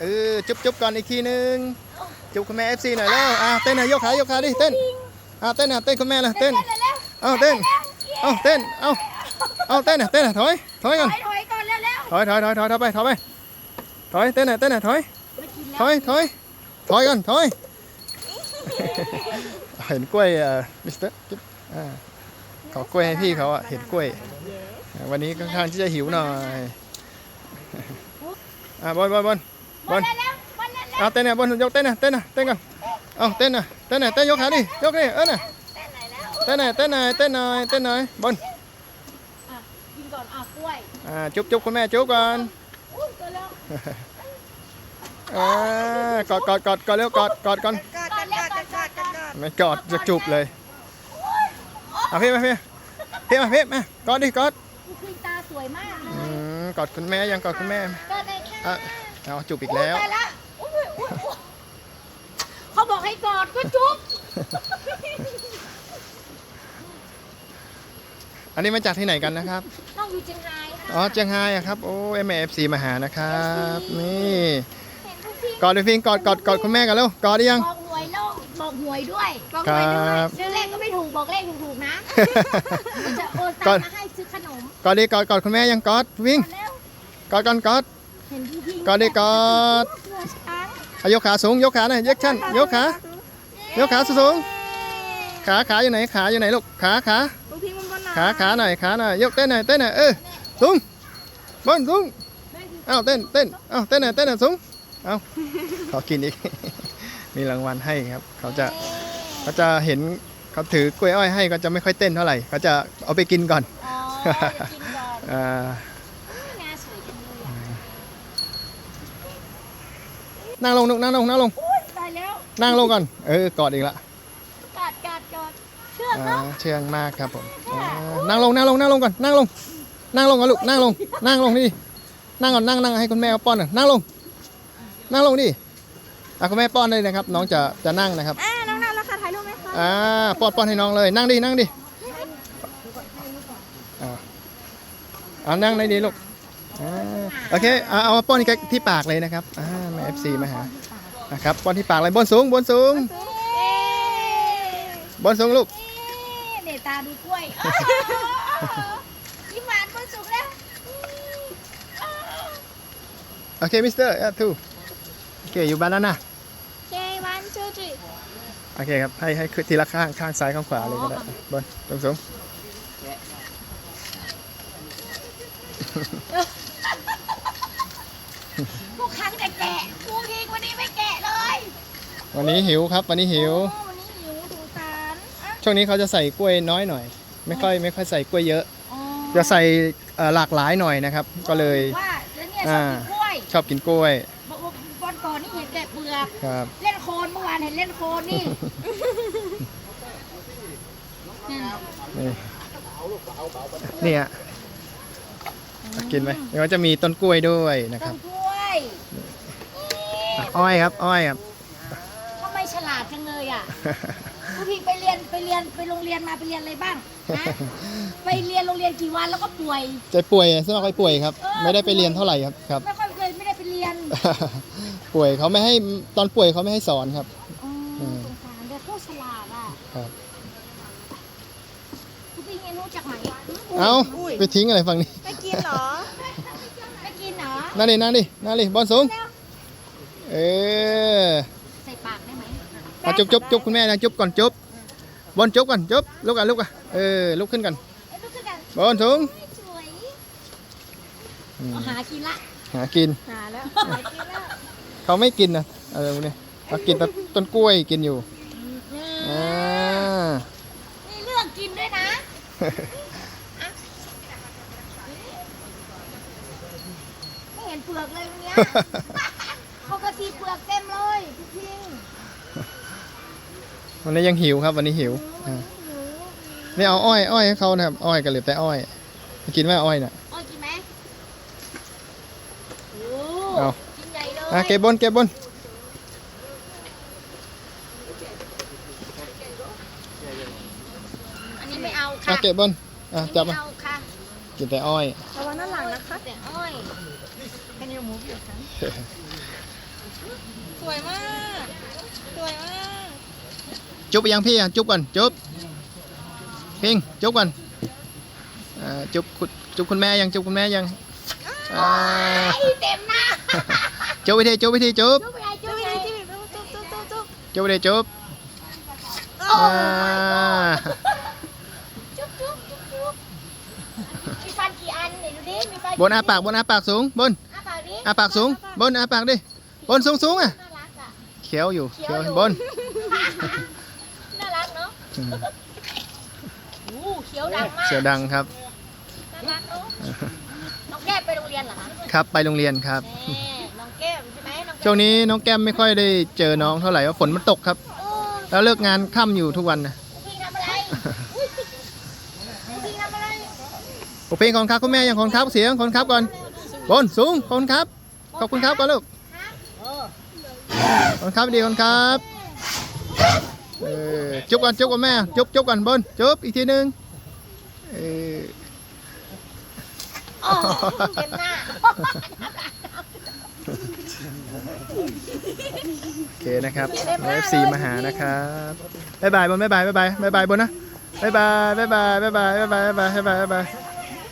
เออจุ๊บจุ๊บก่อนอีกทีนึงจุ๊บคุณแม่เอฟซีหน่อยแล้วอะเต้นหน่อยยกขายกขาดิเต้นอะเต้นอะเต้นคุณแม่เลยเต้นเร็วเอาเต้นเอาเต้นเอาเอาเต้นอะเต้นอะถอยถอยๆถก่อนอยถอยก่อนเร็วถอยถอยถอยถอยถอยไปถอยไปถอยเต้นอะเต้นอะถอยๆไม่กินถแล้วอยถอยถอยก่อนถอยเห็นกล้วยเอ่อมิสเตอร์จิ๊บอ่าขอกล้วยให้พี่เขาอะเห็นกล้วยอ่าวันนี้ค่อนข้างที่จะหิวหน่อยอ่าบอลบอลบอล บอลเร็วๆบอลเร็วเอาเต้นอะบอลยกเต้นอะเต้นอะเต้นก่อนเอาเต้นอะเต้นอะเต้นยกขาดิยกดิเออน่ะๆเต้นไหนแล้วเต้นหน่อยเต้นหน่อยเต้นหน่อยเต้นหน่อยบอลอะกินก่อนอะกล้วยอ่าจุ๊บจุ๊บคุณแม่จุ๊บก่อนอุ้ยเจอแล้วอ่ากอดกอดกอดกอดเร็วกอดกอดก่อนกอดกันกอดกันกอดกันกอดไม่กอดจะจูบเลยเอาพี่มาพี่พี่มาพี่มากอดดิกอดคุณตาสวยมากเลอืยมกอดคุณแม่ยังกอดคุณแม่เกิดอะไรค่ะอะ เอาจูบอีกแล้ว ตายละอุ๊ยอุ๊ยอุ๊ยเขาบอกให้กอดก็จุ๊บอันนี้มาจากที่ไหนกันนะครับต้องอยู่เชียงรายค่ะอ๋อเจียงไฮ้อะครับ โอ้เอ็มเอฟซีมาหานะครับ นี่ เห็นทุกที่กอดดิพิงกอดกอดกอดคุณแม่กันแล้วกอดได้ยัง บอกหวยโลกบอกหวยด้วยบอกคหรัวยด้วยบ ซื้อเลขก็ไม่ถูกบอกเลขถูกๆนะจะโอนตัก่งอนค์มาให้ซื้อขนมกอดดิกอดกอดคุณแม่ยังกอดวิ่งมาแล้วกอดก่อนกอดเห็นพี่พิง กอดดิกอดเสือช้างเอายกขาสูงยกขาหน่อยยกชั้นยกขายกขาสูงๆขาขาอยู่ไหนขาอยู่ไหนลูกขาขาลูกพิงมันบนหนาขาขาหน่อยขาหน่อยยกเต้นหน่อยเต้นหน่อยเออสูงบนสูงเอ้าเต้นเต้นเอ้าเต้นหน่อยเต้นหน่อยสูงเอ้าขอกินอีกมีรางวัลให้ครับ เขาจะเขาจะเห็นเขาถือกล้วยอ้อยให้ก็จะไม่ค่อยเต้นเท่าไหร่เขาจะเอาไปกินก่อนอ๋อกินก่อน อ่า งาสวยจังเลยอะ นั่งลงลูกนั่งลงนั่งลงอุ้ยตายแล้วนั่งลงก่อน เออกอดอีกละกอดกอดกอดเชือกอ่าเนาะเชื่องมากครับผมอ่านั่งลงนั่งลงนั่งลงก่อนนั่งลง นั่งลงก่อนลูกนั่งลง นั่งลงนี่นั่งก่อนนั่งนั่งให้คุณแม่เขาป้อนหน่อยนั่งลง นั่งลงดิอะคุณแม่ป้อนได้เลยนะครับ น้องจะจะนั่งนะครับอ่าน้องนาวราคาถ่ายรูปไหมคะอ่าป้อนป้อนให้น้องเลย นั่งดินั่งดิอ่าเอานั่งได้ดีลูกอ่าโอเคเอาเอาป้อนที่ที่ปากเลยนะครับอ่า มาเอฟซีมาหานะครับป้อนที่ปากเลยบนสูงบนสูงเอ๊ะบนสูงลูกเนตาดูกล้วยโอ้โหยิ้มหวานบนสุกแล้วโอเคมิสเตอร์ทูโอเคอยู่บ้านแล้วนะเจวันชูจิโอเคครับให้ให้ขึ้นทีละข้างข้างซ้ายข้างขวาเลยก็ได้บนตรงสูง ทุกครั้ง แต่แกะกูพิงวันนี้ไม่แกะเลยวันนี้หิวครับ วันนี้หิว โอ้วันนี้หิวดูสารอะช่วงนี้เขาจะใส่กล้วยน้อยหน่อย ไม่ค่อยไม่ค่อยใส่กล้วยเยอะ อ๋อจะใส่เอ่อหลากหลายหน่อยนะครับ ก็เลย ว่าแล้วเนี่ยชอบกินกล้วยชอบกินกล้วยบอกว่าวันก่อนนี่เห็นแกะเปลือกครับ เล่นโคลนเมื่อวานเห็นเล่นโคลนนี่นั่นนี่เนี่ยกินไหมเดี๋ยวจะมีต้นกล้วยด้วยนะคต้รับ นกล้วย อะอ้อยครับ อ้อยครับ ทำไมฉลาดจังเลยอะกูพิงไปเรียนไปเรียนไปโรงเรียนมาไปเรียนอะไรบ้างนะ ไปเรียนโรงเรียนกี่วันแล้วก็ป่วย ใจะป่วยส่วนมากไปป่วยครับ ไม่ได้ไปเรียนเท่าไหร่ครับครับ ไม่ค่อยเคยไม่ได้ไปเรียนป่วยเขาไม่ให้ตอนป่วยเขาไม่ให้สอนครับอ๋อสงสารแต่เขาฉลาดอะครับกูพิงเรียนรู้จากไหนเอาไปทิ้งอะไรฝั่งนี้ไม่กินเหรอ ไม่กินเหรอนั่นดินั่นดินั่นดิบอลสูง แล้ว เออใส่ปากได้ไหมมาจุ๊บจุ๊บจุ๊บคุณแม่นะจุ๊บก่อนจุ๊บบอลจุ๊บก่อนจุ๊บลุกอะลุกอะเออลุกขึ้นก่อนเอ้ยลูกขึ้นกันบอลสูงสวยอืมเอาหากินละหากินหาแล้วหากินแล้วเขาไม่กินนะอะไรพวกนี้เขากินแต่ต้นกล้วยกินอยู่นี่อ่านี่เลือกกินด้วยนะไม่เห็นเปลือกเลยวันเนี้ยปกติเปลือกเต็มเลยพี่พิง วันนี้ยังหิวครับ วันนี้หิวอ่านี่เอาอ้อยอ้อยให้เขานะครับอ้อยกับเหลือแต่อ้อยกินไหมอ้อยน่ะอ้อยกินไหมโอ้เอากินใหญ่เลยอะเก็บบนเก็บบนอันนี้ไม่เอาอะค่ะเก็บบนอะจับไม่มาเอาค่ะกินแต่อ้อย ระวังด้านหลังนะคะแต่อ้อย Can you move your hand สวยมากสวยมาก จุ๊บไปยังพี่อะจุ๊บก่อนจุ๊บพิงจุ๊บก่อนอ่าจุ๊บคุณจุ๊บคุณแม่ยังจุ๊บคุณแม่ยังอ่าไอ้เต็มหน้าจุ๊บไปทีจุ๊บไปทีจุ๊บจุ๊บไปไงจุ๊จุ๊บบไปจุ๊ไงบจุ๊บจุ๊บจุ๊บจุ๊บจุ๊บไปทีจุ๊บโอ้อ่าจุ๊บจุ๊บจุ๊บจุ๊บมีฟันกี่อันไหนดูดิมีฟันบนอาปากบนอาปากสูงบนอาปากดิอาปากสูงบนอาปากดิบนสูงสูงอะน่ารักอะเขียวอยู่เขีเขียยววอยู่บนน่ารักเนาะ อืม โอ้เขียวดังมากเสียวดังครับ น่ารักเนาะน้องแก้มไปโรงเรียนเหรอคะครับไปโรงเรียนครับ แม่น้องแก้มใช่ไหมน้องแก้มช่วงนี้น้องแก้มไม่ค่อยได้เจอน้องเท่าไหร่เพราะฝนมันตกครับ โอ้แล้วเลิกงานค่ำอยู่ทุกวันนะพี่ทำอะไรอุ๊ยพี่ทำอะไรโอเพลงของครับคุณแม่ยังของครับเสียงของครับก่อนบนสูงของครับ ขอบคุณครับก่อนลูกของครับดีของครับเออ จุ๊บก่อนจุ๊บก่อนแม่จุ๊บจุ๊บก่อนบนจุ๊บอีกทีหนึงเออโอ้เต็มหน้าโอเคนะครับเอฟซีมาหานะครับบ๊ายบายบนบ๊ายบายบ๊ายบายบ๊ายบายบนนะบ๊ายบายบ๊ายบายบ๊ายบายบ๊ายบายบ๊ายบายบ๊ายบายบ๊ายบาย